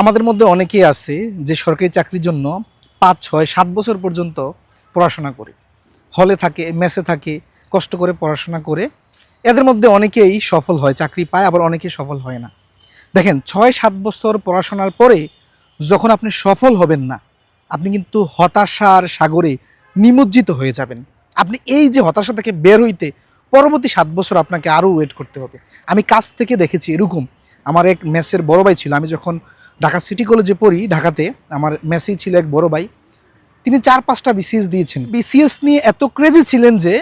আমাদের মধ্যে অনেকেই আছে যে সরকারি চাকরির জন্য পাঁচ, ছয়, সাত বছর পর্যন্ত পড়াশোনা করে। হলে থাকে, মেসে থাকে, কষ্ট করে পড়াশোনা করে। এদের মধ্যে অনেকেই সফল হয়, চাকরি পায়, আবার অনেকেই সফল হয় না। দেখেন, ছয়, সাত বছর পড়াশোনার পরে যখন আপনি সফল হবেন না, আপনি কিন্তু হতাশার সাগরে নিমজ্জিত হয়ে যাবেন। আপনি এই যে হতাশা থেকে বের হইতে পরবর্তী সাত বছর আপনাকে আরও ওয়েট করতে হবে। আমি কাছ থেকে দেখেছি, এরকম আমার এক মেসের বড় ভাই ছিল, আমি যখন ঢাকা সিটি কলেজে পড়ি ঢাকাতে। আমার মেসি ছিল এক বড় ভাই। তিনি চার পাঁচটা বিসিএস দিয়েছেন। বিসিএস নিয়ে এত ক্রেজি ছিলেন যে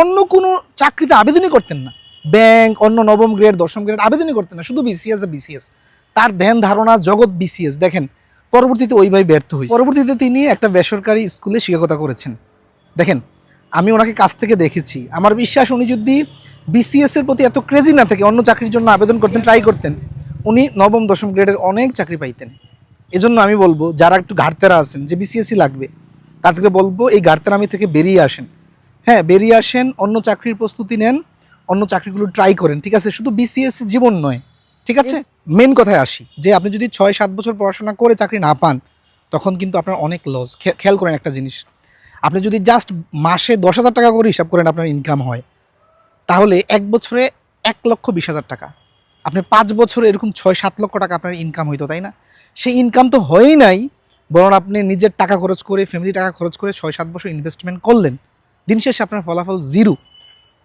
অন্য কোনো চাকরিতে আবেদনই করতেন না। ব্যাংক, অন্য নবম গ্রেড দশম গ্রেড আবেদনই করতেন না। শুধু বিসিএস বিসিএস তার ধ্যান, ধারণা জগৎ বিসিএস দেখেন, পরবর্তীতে ওই ভাই ব্যর্থ হয়েছে। পরবর্তীতে তিনি একটা বেসরকারি স্কুলে শিক্ষকতা করেছেন। দেখেন, আমি ওনাকে কাছ থেকে দেখেছি। আমার বিশ্বাস, উনি যদি বিসিএস এর প্রতি এত ক্রেজি না থাকে, অন্য চাকরির জন্য আবেদন করতেন ট্রাই করতেন উনি নবম, দশম গ্রেডের অনেক চাকরি পাইতেন। এজন্য আমি বলব, যারা একটু ঘাটতেরা আছেন, যে বিসিএসই লাগবে, তাদেরকে বলব, এই ঘাটতেরামি থেকে বেরিয়ে আসেন। হ্যাঁ বেরিয়ে আসেন, অন্য চাকরির প্রস্তুতি নেন, অন্য চাকরিগুলো ট্রাই করেন, ঠিক আছে? শুধু বিসিএস জীবন নয়, ঠিক আছে? মেন কথায় আসি, যে আপনি যদি ছয়, সাত বছর পড়াশোনা করে চাকরি না পান, তখন কিন্তু আপনার অনেক লস খেয়াল করেন একটা জিনিস, আপনি যদি জাস্ট মাসে দশ হাজার টাকা করে হিসাব করেন আপনার ইনকাম হয়, তাহলে এক বছরে এক লক্ষ বিশ হাজার টাকা। আপনি পাঁচ বছরে এরকম ছয়, সাত লক্ষ টাকা আপনার ইনকাম হইতো, তাই না? সেই ইনকাম তো হয়ই নাই, বরং আপনি নিজের টাকা খরচ করে ফ্যামিলি টাকা খরচ করে ছয়, সাত বছর ইনভেস্টমেন্ট করলেন। দিন শেষে আপনার ফলাফল জিরো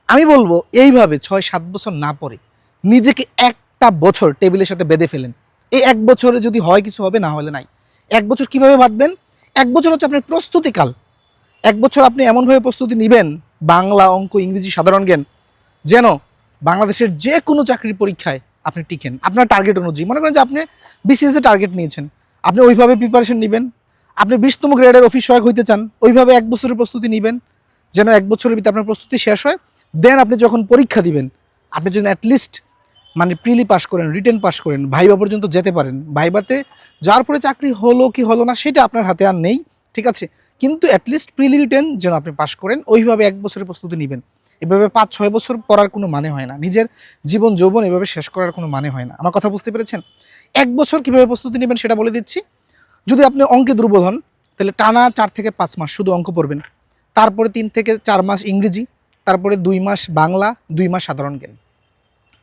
আমি বলব, এইভাবে ছয়, সাত বছর না পরে নিজেকে একটা বছর টেবিলের সাথে বেঁধে ফেলেন। এই এক বছরে যদি হয় কিছু হবে, না হলে নাই। এক বছর কীভাবে বাঁধবেন? এক বছর হচ্ছে আপনার প্রস্তুতিকাল। এক বছর আপনি এমনভাবে প্রস্তুতি নেবেন, বাংলা, অঙ্ক, ইংরেজি, সাধারণ জ্ঞান, যেন বাংলাদেশের যে কোনো চাকরির পরীক্ষায় আপনি টিকেন। আপনার টার্গেট অনুযায়ী। মনে করেন যে আপনি বিসিএস এ টার্গেট নিয়েছেন। আপনি ওইভাবে প্রিপারেশন নেবেন। আপনি বিশতম গ্রেডের অফিস সহায়ক হইতে চান, ওইভাবে এক বছরের প্রস্তুতি নেবেন। যেন এক বছরের ভিতরে আপনার প্রস্তুতি শেষ হয়। দেন আপনি যখন পরীক্ষা দিবেন, আপনি যদি অ্যাটলিস্ট মানে প্রিলি পাস করেন রিটেন পাস করেন ভাইবা পর্যন্ত যেতে পারেন। ভাইবাতে যার পরে চাকরি হলো কি হলো না, সেটা আপনার হাতে আর নেই। ঠিক আছে? কিন্তু অ্যাটলিস্ট প্রিলি রিটেন যেন আপনি পাস করেন, ওইভাবে এক বছরের প্রস্তুতি নেবেন। এভাবে পাঁচ, ছয় বছর পড়ার কোনো মানে হয় না। নিজের জীবন, যৌবন এভাবে শেষ করার কোনো মানে হয় না। আমার কথা বুঝতে পেরেছেন? এক বছর কীভাবে প্রস্তুতি নেবেন সেটা বলে দিচ্ছি। যদি আপনি অঙ্কে দুর্বল হন, তাহলে টানা চার থেকে পাঁচ মাস শুধু অঙ্ক পড়বেন। তারপরে তিন থেকে চার মাস ইংরেজি, তারপরে দুই মাস বাংলা, দুই মাস সাধারণ জ্ঞান।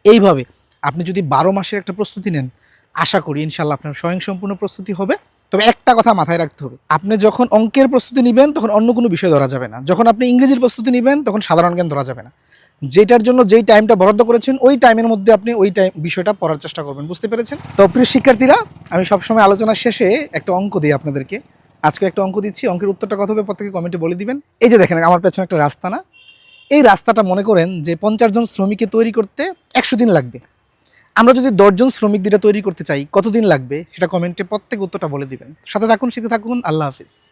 এইভাবে আপনি যদি বারো মাসের একটা প্রস্তুতি নেন, আশা করি ইনশাল্লাহ আপনার স্বয়ংসম্পূর্ণ প্রস্তুতি হবে। তবে একটা কথা মাথায় রাখতে হবে। আপনি যখন অঙ্কের প্রস্তুতি নেবেন, তখন অন্য কোনো বিষয় ধরা যাবে না। যখন আপনি ইংরেজির প্রস্তুতি নেবেন, তখন সাধারণ জ্ঞান ধরা যাবে না। যেটার জন্য যেই টাইমটা বরাদ্দ করেছেন, ওই টাইমের মধ্যে আপনি ওই টাইম বিষয়টা পড়ার চেষ্টা করবেন। বুঝতে পেরেছেন? তো প্রিয় শিক্ষার্থীরা, আমি সবসময় আলোচনার শেষে একটা অঙ্ক দিই আপনাদেরকে। আজকে একটা অঙ্ক দিচ্ছি। অঙ্কের উত্তরটা কত হবে প্রত্যেকে কমেন্টে বলে দিবেন। এই যে দেখেন, আমার পেছনে একটা রাস্তা না? এই রাস্তাটা মনে করেন যে পঞ্চাশ জন শ্রমিককে তৈরি করতে একশো দিন লাগবে। আমরা যদি দশজন শ্রমিক দিটা তৈরি করতে চাই, কতদিন লাগবে? সেটা কমেন্টে প্রত্যেক উত্তরটা বলে দিবেন। সাথে থাকুন শীতে থাকুন, আল্লাহ হাফিজ।